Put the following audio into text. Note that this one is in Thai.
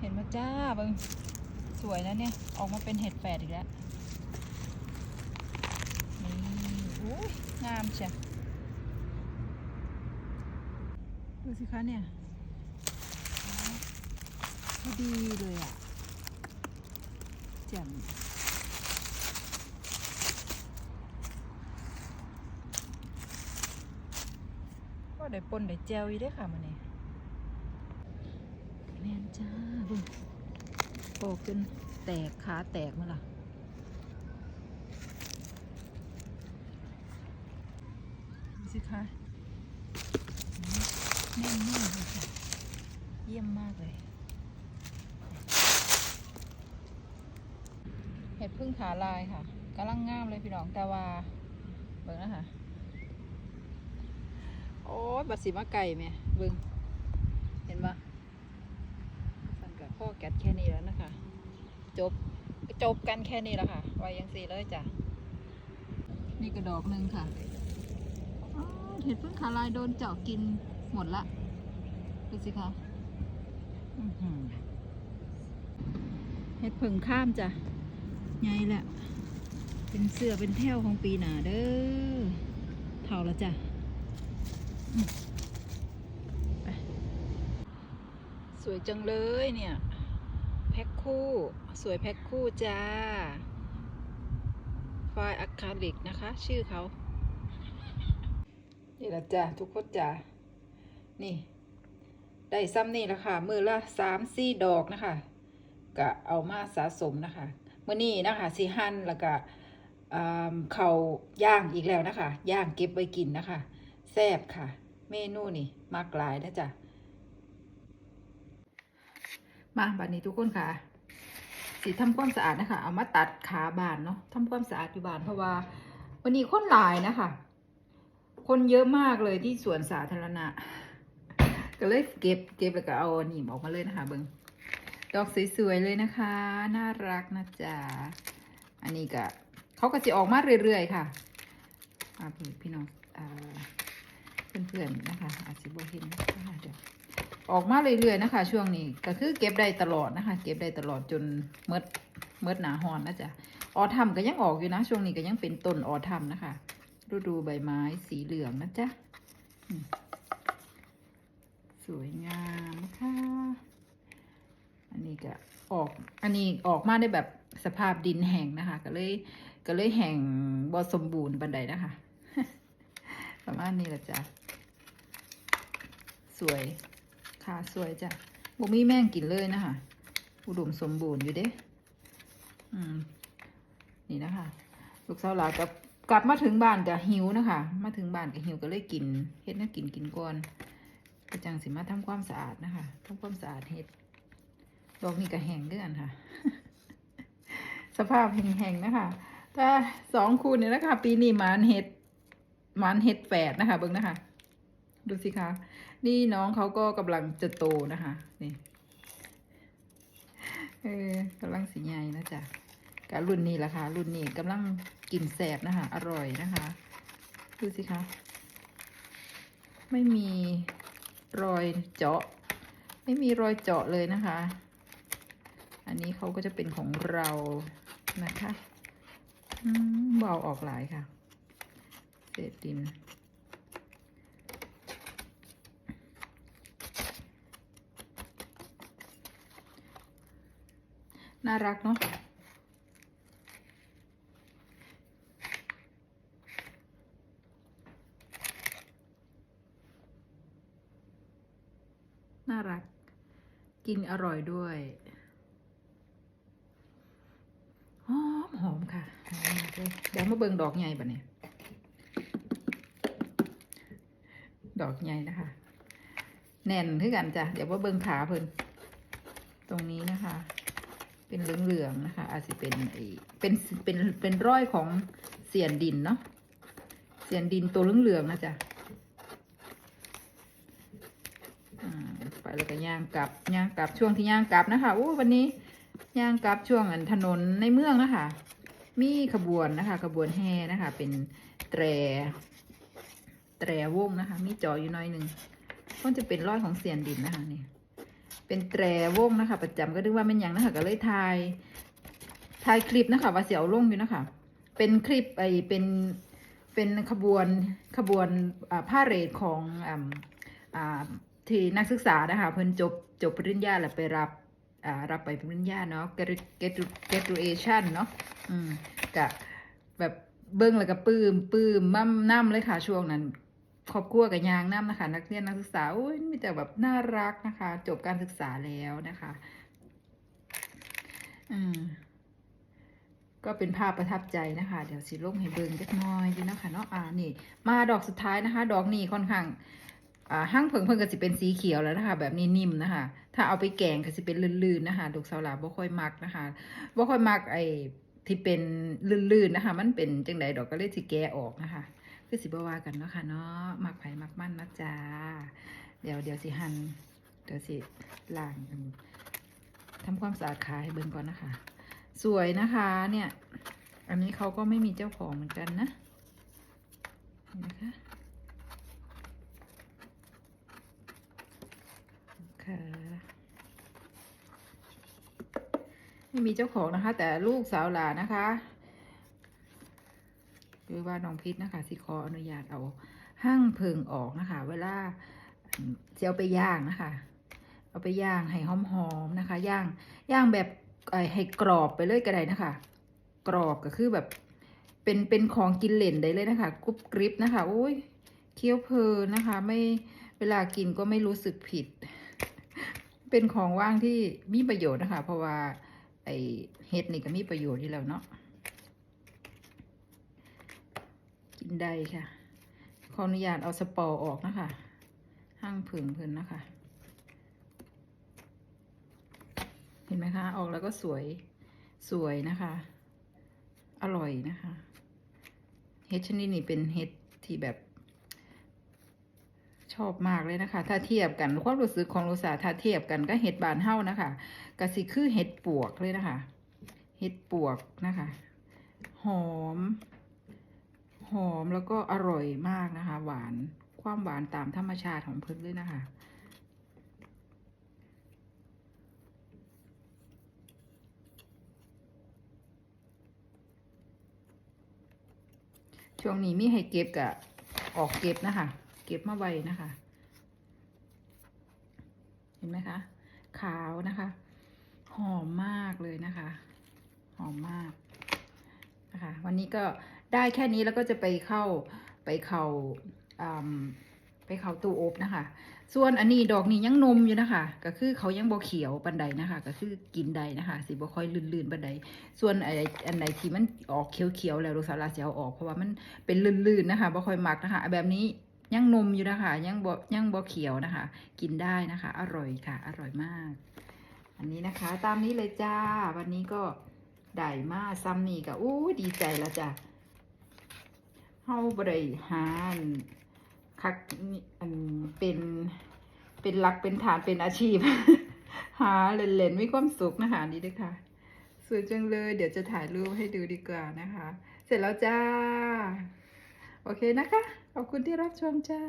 เห็นมาจ้าเบิงสวยนะเนี่ย ออกมาเป็นเห็ดแฝดอีกแล้วนี่อุ้ยงามเชียดูสิคะเนี่ยพอดีเลยอะแจ่มก็ได้ปนได้แจวอีกได้อค่ะมันนี่แม่นจ้าเบุ โปกจนแตกขาแตกมาล่ะดูสิคะแน่นมากเลยค่ะ เยี่ยมมากเลยเห็ดพึ่งขาลายค่ะกำลังงามเลยพี่น้องแต่ว่าเบิ่งนะคะโอ้ยบัดสีมาไก่แม่เบิ่งเห็นปะสั่นกับข้อแกะแค่นี้แล้วนะคะ จบจบกันแค่นี้แล้วค่ะไว้ยังสีเลยจ้ะ นี่กระดอกหนึ่งค่ะเห็ดพึ่งขาลายโดนเจาะกินหมดละดูสิคะเห็ดพึ่งข้ามจ้ะไงแหละ เป็นเสื้อเป็นแถวของปีหนาเด้อเท่าแล้วจ้ะสวยจังเลยเนี่ย พ็คคู่ สวยแพ็คคู่จ้า ไฟล์อะคาลิกนะคะ ชื่อเขา นี่ละจ้ะทุกคนจ้ะนี่ ได้ซ้ำนี่ละค่ะ มือละสามสี่ดอกนะคะ ก็เอามาสะสมนะคะมื่อนี้นะคะสีหั่นแล้วก็อ่าเขาย่างอีกแล้วนะคะ ย่างเก็บไว้กินนะคะ แซ่บค่ะ เมนูนี่มากหลายนะจ๊ะ มาบัดนี้ทุกคนค่ะ สีทำความสะอาดนะคะ เอามาตัดขาบานเนาะทำความสะอาดอยู่บานเพราะว่า วันนี้คนหลายนะคะ คนเยอะมากเลยที่สวนสาธารณะ ก็เลยเก็บเก็บแล้วก็เอาหนีบออกมาเลยนะคะเบิงดอกสวยๆเลยนะคะ น่ารักนะจ๊ะอันนี้ก็เขาก็จะออกมาเรื่อยๆค่ะอ่าพี่พี่น้องเพื่อนๆนะคะ อาจจะบ่เห็นนะ ออกมาเรื่อยๆนะคะ ช่วงนี้ก็คือเก็บได้ตลอดนะคะ เก็บได้ตลอดจนเมดเมดหนาฮอนนะจ๊ะออทัมก็ยังออกอยู่นะ ช่วงนี้ก็ยังเป็นต้นออทัมนะคะฤดูใบไม้สีเหลืองนะจ๊ะสวยงามค่ะ อันนี้ก็ออก อันนี้ออกมาได้แบบสภาพดินแห้งนะคะ ก็เลยก็เลยแห้งบอสมบูรณ์บันไดนะคะ ประมาณนี้ละจ้ะ สวย ขาสวยจ้ะบ่มีแม่งกินเลยนะคะ อุดมสมบูรณ์อยู่เด้อืม นี่นะคะ ลูกสาวหลานกับกลับมาถึงบ้านก็หิวนะคะ มาถึงบ้านก็หิวก็เลยกินเฮ็ดน่ากินกินก่อนก็จังสิมาทำความสะอาดนะคะทำความสะอาดเฮ็ดดอกนี้ก็แห้งเด้วยกันค่ะ สภาพแห้งๆนะคะแต่สองคูณเนี่ยนะคะ ปีนี้มานเห็ดมานเห็ดแฝดนะคะ เบิ่งนะคะ ดูสิคะ นี่น้องเขาก็กำลังจะโตนะคะนี่เออกำลังสีใหญ่นะจ๊ะกับรุ่นนี้แหละค่ะรุ่นนี้กำลังกินแสบนะคะ อร่อยนะคะดูสิคะไม่มีรอยเจาะ ไม่มีรอยเจาะเลยนะคะ อันนี้เขาก็จะเป็นของเรานะคะเบาออกหลายค่ะ เศษดิน น่ารักเนาะน่ารัก กินอร่อยด้วยหอมหอมค่ะหอมมากเลยเดี๋ยวมาเบิ่งดอกใหญ่ปะเนี่ยดอกใหญ่นะคะ แน่นคือกันจ้ะ เดี๋ยวมาเบิ่งขาเพิ่นตรงนี้นะคะ เป็นเหลืองๆนะคะ อาจจะเป็นไอเป็นเป็นเป็นร้อยของเสียนดินเนาะเสียนดินตัวเหลืองๆนะจ๊ะอ่าไปแล้วก็ย่างกลับย่างกลับช่วงที่ย่างกลับนะคะโอ้วันนี้ย่างกลับช่วงอันถนนในเมืองนะคะ มีขบวนนะคะ ขบวนแห่นะคะ เป็นแตร แตรวงนะคะ มีจออยู่หน้อยหนึ่งก็จะเป็นร้อยของเสียนดินนะคะเนี่ย เป็นแตรวงนะคะ ประจำก็นึกว่าเป็นอย่างนะคะก็เลยถ่ายถ่ายคลิปนะคะ ว่าเสียวลงอยู่นะคะ เป็นคลิปไอเป็นเป็นขบวนขบวนผ้าเรทของอ่าอ่าที่นักศึกษานะคะเพิ่นจบจบปริญญาแล้วไปรับอ่ารับไปปริญญาเนาะ graduation เนาะอืมกะแบบเบิ้งแล้วก็ปื้มปื้มมั่มน้ำเลยค่ะช่วงนั้น ครอบครัวกับยางน้ำนะคะ นักเรียนนักศึกษาอุ้ยมีแต่แบบน่ารักนะคะ จบการศึกษาแล้วนะคะ อืมก็เป็นภาพประทับใจนะคะ เดี๋ยวสิลงให้เบิ่งจักน้อยดีนะคะเนาะอ่านี่ มาดอกสุดท้ายนะคะ ดอกนี้ค่อนข้างอ่าห้างเพิงเพิ่งก็สิเป็นสีเขียวแล้วนะคะ แบบนี้นิ่มนะคะ ถ้าเอาไปแกงก็สิเป็นลื่นๆนะคะดอกสาหลาบ่ค่อยมักนะคะบ่ค่อยมักไอ้ที่เป็นลื่นๆนะคะ มันเป็นจังใดดอกก็เลยสิแกะออกนะคะ คือสิบวากันเนาะค่ะเนาะมักไผ่มักมั่นนะจ๊ะเดี๋ยวเดี๋ยวสิหั่นเดี๋ยวสิล้างทำความสะอาดขาให้เบิ่งก่อนนะคะ สวยนะคะเนี่ย อันนี้เขาก็ไม่มีเจ้าของเหมือนกันนะนไหมคะค่ะไม่มีเจ้าของนะคะ แต่ลูกสาวหลานนะคะ หรือว่าน้องพิษนะคะสิขออนุญาตเอาห้างเพิงออกนะคะ เวลาจะเอาไปย่างนะคะ เอาไปย่างให้หอมๆนะคะย่างย่างแบบเอ่อให้กรอบไปเลยก็ได้นะคะ กรอบก็คือแบบเป็นเป็นของกินเล่นได้เลยนะคะกรุบกริบนะคะโอ้ยเคี้ยวเพลินนะคะ ไม่เวลากินก็ไม่รู้สึกผิด เป็นของว่างที่มีประโยชน์นะคะ เพราะว่าไอเห็ดนี่ก็มีประโยชน์ที่แล้วเนาะ กินได้ค่ะ ขออนุญาตเอาสปอร์ออกนะคะห้างผึ่งเพิ่นนะคะ เห็นไหมคะ ออกแล้วก็สวยสวยนะคะ อร่อยนะคะ เห็ดชนิดนี้เป็นเห็ดที่แบบ ชอบมากเลยนะคะ ถ้าเทียบกันความรู้สึกของลูสาถ้าเทียบกันก็เห็ดบานเฮ้านะคะกะสิคือเห็ดปวกเลยนะคะ เห็ดปวกนะคะ หอม หอมแล้วก็อร่อยมากนะคะ หวานความหวานตามธรรมชาติของพิ่นเลยนะคะ ช่วงนี้มีให้เก็บกับออกเก็บนะคะ เก็บมาไว้นะคะ เห็นไหมคะ ขาวนะคะ หอมมากเลยนะคะ หอมมากนะคะ วันนี้ก็ ได้แค่นี้แล้วก็จะไปเข้าไปเข้าไปเข้าตู้อบนะคะ ส่วนอันนี้ดอกนี้ยังนมอยู่นะคะ ก็คือเขายังบ่เขียวปันใดนะคะ ก็คือกินได้นะคะ สิบ่ค่อยลื่นๆปันใด ส่วนไออันใดที่มันออกเขียวๆแล้วลูกสาลาเสียเออกเพราะว่ามันเป็นลื่นๆนะคะบ่ค่อยมักนะคะ แบบนี้ยังนมอยู่นะคะยังบ่ยังบ่เขียวนะคะ กินได้นะคะ อร่อยค่ะ อร่อยมาก อันนี้นะคะ ตามนี้เลยจ้า วันนี้ก็ได้มาซ้ำนี่ก็อู้ดีใจแล้วจ้ะ เฮาบริหารคักนี่อันเป็นเป็นหลักเป็นฐานเป็นอาชีพ หาเล่นๆมีความสุขนะคะนี้ด้วยค่ะสวยจังเลย เดี๋ยวจะถ่ายรูปให้ดูดีกว่านะคะ เสร็จแล้วจ้า โอเคนะคะ ขอบคุณที่รับชมจ้า